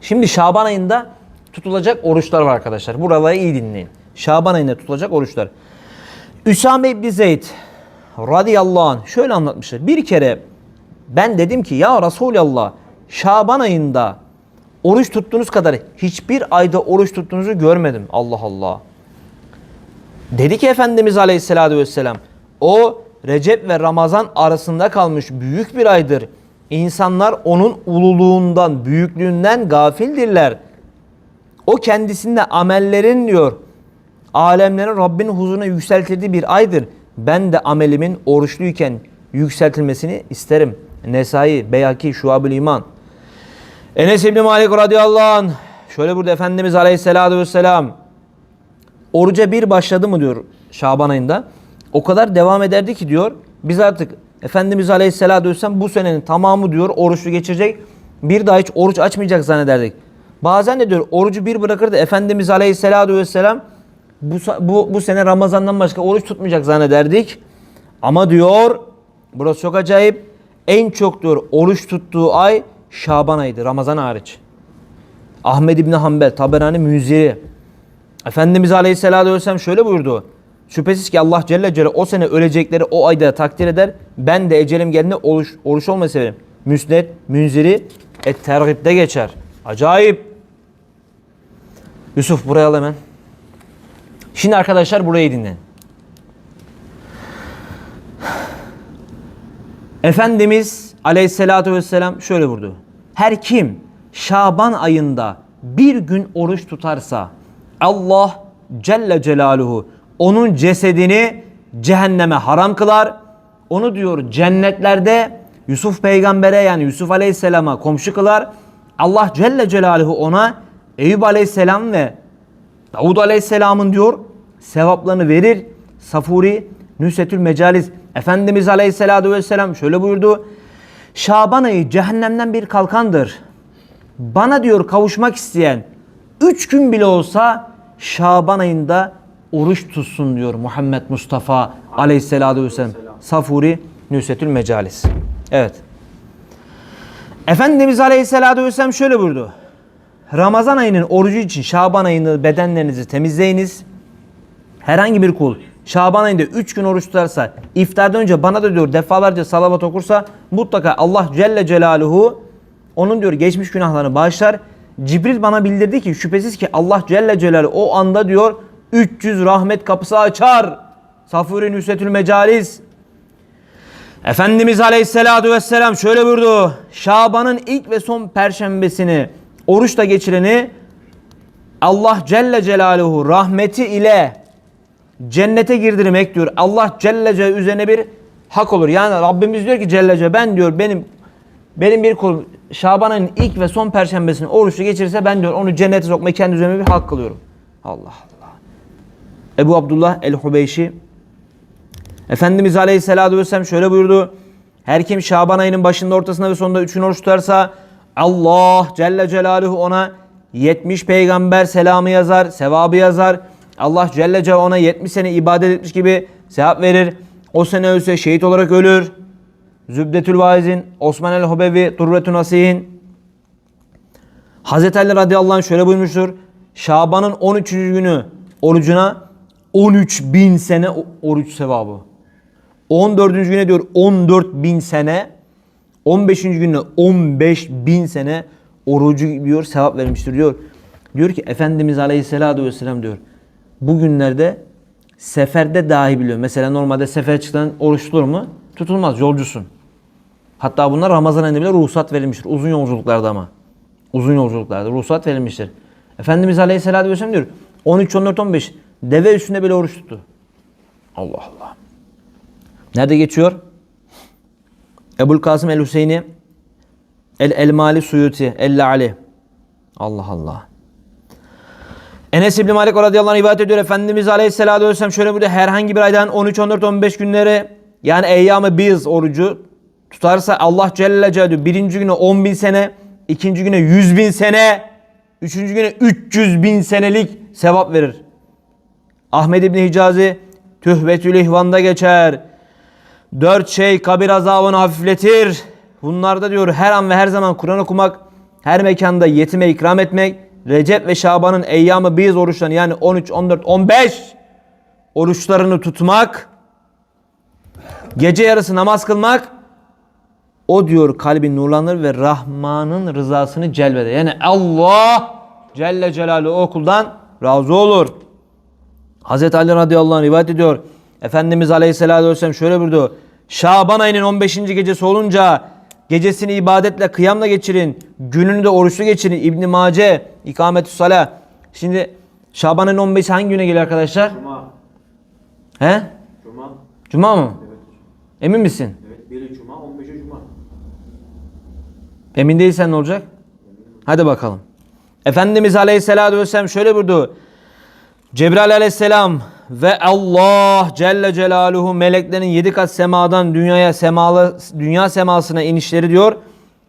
Şimdi Şaban ayında tutulacak oruçlar var arkadaşlar. Buraları iyi dinleyin. Şaban ayında tutulacak oruçlar. Üsame İbni Zeyd radıyallahu anh şöyle anlatmışlar. Bir kere ben dedim ki ya Resulallah Şaban ayında oruç tuttuğunuz kadar hiçbir ayda oruç tuttuğunuzu görmedim. Allah Allah. Dedi ki Efendimiz Aleyhisselatü Vesselam o Recep ve Ramazan arasında kalmış büyük bir aydır. İnsanlar onun ululuğundan, büyüklüğünden gafildirler. O kendisinde amellerin diyor alemlerin Rabbin huzuruna yükseltildiği bir aydır. Ben de amelimin oruçluyken yükseltilmesini isterim. Nesai, Beyaki, Şuab-ül İman. Enes İbni Malik radıyallahu anh şöyle burada Efendimiz aleyhissalatü vesselam oruca bir başladı mı diyor Şaban ayında. O kadar devam ederdi ki diyor biz artık Efendimiz Aleyhisselatü Vesselam bu senenin tamamı diyor oruçlu geçirecek. Bir daha hiç oruç açmayacak zannederdik. Bazen de diyor orucu bir bırakırdı Efendimiz Aleyhisselatü Vesselam bu, bu, bu sene Ramazan'dan başka oruç tutmayacak zannederdik. Ama diyor burası çok acayip en çok diyor oruç tuttuğu ay Şaban ayıydı Ramazan hariç. Ahmed İbni Hanbel, Taberani Müziri. Efendimiz Aleyhisselatü Vesselam şöyle buyurdu. Şüphesiz ki Allah Celle Celle o sene ölecekleri o ayda takdir eder. Ben de ecelim geldiğinde oruç, oruç olmayı severim. Müsned, Münziri, Et Tergib'de geçer. Acayip. Yusuf buraya al hemen. Şimdi arkadaşlar burayı dinleyin. Efendimiz Aleyhisselatü Vesselam şöyle vurdu. Her kim Şaban ayında bir gün oruç tutarsa Allah Celle Celaluhu onun cesedini cehenneme haram kılar. Onu diyor cennetlerde Yusuf peygambere yani Yusuf Aleyhisselam'a komşu kılar. Allah Celle Celaluhu ona Eyüp Aleyhisselam ve Davud Aleyhisselam'ın diyor sevaplarını verir. Safuri Nüsetül Mecalis Efendimiz Aleyhisselatü Vesselam şöyle buyurdu. Şaban ayı cehennemden bir kalkandır. Bana diyor kavuşmak isteyen üç gün bile olsa Şaban ayında oruç tutsun diyor Muhammed Mustafa Aleyhisselatü Vesselam. Safuri Nüsetül Mecalis. Evet. Efendimiz Aleyhisselatü Vesselam şöyle buyurdu. Ramazan ayının orucu için Şaban ayını bedenlerinizi temizleyiniz. Herhangi bir kul Şaban ayında 3 gün oruç tutarsa iftardan önce bana da diyor defalarca salavat okursa mutlaka Allah Celle Celaluhu onun diyor geçmiş günahlarını bağışlar. Cibril bana bildirdi ki şüphesiz ki Allah Celle Celaluhu o anda diyor 300 rahmet kapısı açar. Safuri Nüsetül Mecalis. Efendimiz Aleyhisselatü Vesselam şöyle buyurdu. Şaban'ın ilk ve son perşembesini oruçla geçireni Allah Celle Celaluhu rahmeti ile cennete girdirmek diyor. Allah Celle Celle üzerine bir hak olur. Yani Rabbimiz diyor ki Celle Celle ben diyor benim benim bir kulum Şaban ayının ilk ve son perşembesini oruçlu geçirirse ben diyor onu cennete sokmayı kendi üzerime bir hak kılıyorum. Allah Allah. Ebu Abdullah el-Hubeyşi Efendimiz Aleyhisselatü Vesselam şöyle buyurdu. Her kim Şaban ayının başında ortasında ve sonunda üç gün oruç tutarsa Allah Celle Celaluhu ona 70 peygamber selamı yazar, sevabı yazar. Allah Celle Celaluhu ona 70 sene ibadet etmiş gibi sevap verir. O sene ölse şehit olarak ölür. Zübdetül Vaizin, Osman el Hubevi, Turretün Asihin. Hazreti Ali radıyallahu anh şöyle buyurmuştur. Şaban'ın 13. günü orucuna 13 bin sene oruç sevabı. 14. güne diyor 14 bin sene. 15. gününe 15 bin sene orucu diyor sevap vermiştir diyor. Diyor ki Efendimiz Aleyhisselatü Vesselam diyor. Bugünlerde seferde dahi biliyor. Mesela normalde sefer çıkan oruç tutulur mu? Tutulmaz. Yolcusun. Hatta bunlar Ramazan ayında bile ruhsat verilmiştir. Uzun yolculuklarda ama. Uzun yolculuklarda ruhsat verilmiştir. Efendimiz Aleyhisselatü Vesselam diyor 13, 14, 15 deve üstünde bile oruç tuttu. Allah Allah. Nerede geçiyor? Ebul Kasım el Hüseyini El Elmali Suyuti El Ali. Allah Allah. Enes İbni Malik radıyallahu anh rivayet ediyor. Efendimiz Aleyhisselatü Vesselam şöyle buyuruyor. Herhangi bir aydan 13, 14, 15 günleri yani eyyamı biz orucu tutarsa Allah Celle Celaluhu birinci güne 10 bin sene, ikinci güne 100 bin sene, üçüncü güne 300 bin senelik sevap verir. Ahmed İbni Hicazi Tühbetül İhvan'da geçer. Dört şey kabir azabını hafifletir. Bunlarda diyor her an ve her zaman Kur'an okumak, her mekanda yetime ikram etmek, Recep ve Şaban'ın eyyamı biz oruçlarını yani 13, 14, 15 oruçlarını tutmak, gece yarısı namaz kılmak, o diyor kalbin nurlanır ve Rahman'ın rızasını celbeder. Yani Allah Celle Celaluhu o kuldan razı olur. Hazreti Ali radıyallahu anh rivayet ediyor. Efendimiz aleyhissalatü vesselam şöyle buyurdu. Şaban ayının 15. gecesi olunca gecesini ibadetle kıyamla geçirin. Gününü de oruçlu geçirin. İbn Mace ikametü salah. Şimdi Şaban ayının 15 hangi güne geliyor arkadaşlar? Cuma. He? Cuma. Cuma mı? Evet. Emin misin? Evet. Biri Cuma, 15'i Cuma. Emin değilsen ne olacak? Hadi bakalım. Efendimiz Aleyhisselatü Vesselam şöyle buyurdu. Cebrail Aleyhisselam ve Allah Celle Celaluhu meleklerin yedi kat semadan dünyaya semalı, dünya semasına inişleri diyor.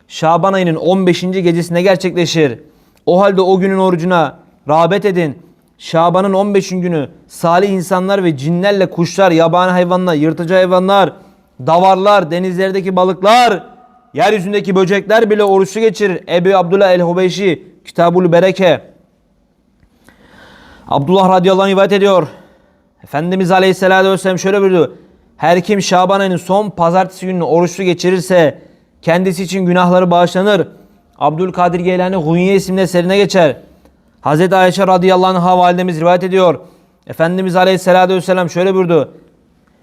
Şaban ayının 15. gecesinde gerçekleşir. O halde o günün orucuna rağbet edin. Şaban'ın 15. günü salih insanlar ve cinlerle kuşlar, yabani hayvanlar, yırtıcı hayvanlar, davarlar, denizlerdeki balıklar, yeryüzündeki böcekler bile oruçlu geçirir. Ebu Abdullah el-Hubeyşi, Kitabul Bereke. Abdullah radıyallahu anh rivayet ediyor. Efendimiz aleyhissalatü vesselam şöyle buyurdu. Her kim Şaban ayının son pazartesi gününü oruçlu geçirirse kendisi için günahları bağışlanır. Abdülkadir Geylani Hunye isimli eserine geçer. Hazreti Ayşe radıyallahu anh'a validemiz rivayet ediyor. Efendimiz aleyhissalatü vesselam şöyle buyurdu.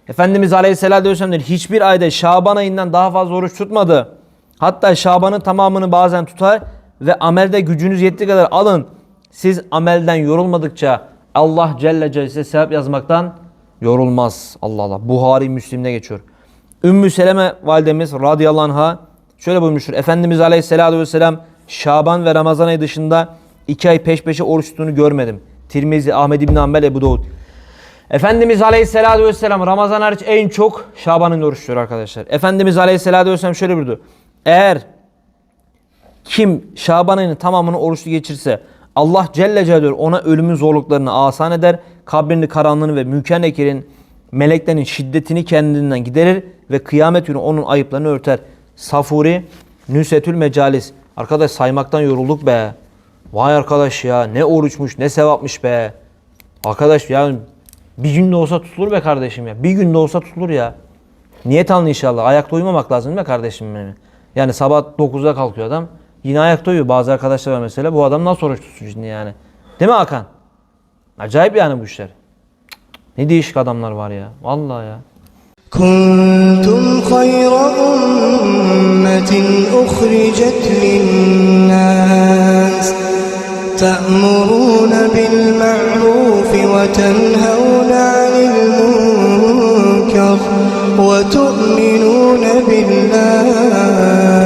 Efendimiz aleyhissalatü vesselam dedi, hiçbir ayda Şaban ayından daha fazla oruç tutmadı. Hatta Şaban'ın tamamını bazen tutar ve amelde gücünüz yettiği kadar alın. Siz amelden yorulmadıkça Allah Celle Celle size sevap yazmaktan yorulmaz. Allah Allah. Buhari Müslim'de geçiyor. Ümmü Seleme validemiz radıyallahu anh'a şöyle buyurmuştur. Efendimiz aleyhissalatü vesselam Şaban ve Ramazan ayı dışında iki ay peş peşe oruç tuttuğunu görmedim. Tirmizi, Ahmed İbni Hanbel, Ebu Davud. Efendimiz Aleyhisselatü Vesselam Ramazan hariç en çok Şaban'ın oruç tutuyor arkadaşlar. Efendimiz Aleyhisselatü Vesselam şöyle buyurdu. Eğer kim Şaban ayının tamamını oruçlu geçirse Allah Celle Celaluhu ona ölümün zorluklarını asan eder. Kabrini karanlığını ve mülken ekirin meleklerin şiddetini kendinden giderir ve kıyamet günü onun ayıplarını örter. Safuri Nüsetül Mecalis. Arkadaş saymaktan yorulduk be. Vay arkadaş ya ne oruçmuş ne sevapmış be. Arkadaş ya bir günde olsa tutulur be kardeşim ya. Bir günde olsa tutulur ya. Niyet alın inşallah. Ayakta uyumamak lazım değil mi kardeşim benim? Yani sabah 9'da kalkıyor adam. Yine ayakta uyuyor. Bazı arkadaşlar var mesela. Bu adam nasıl oruç tutsun şimdi yani? Değil mi Hakan? Acayip yani bu işler. Cık, Ne değişik adamlar var ya. Vallahi ya. كنتم خير أمة أخرجت للناس تأمرون بالمعروف وتنهون عن المنكر وتؤمنون بالله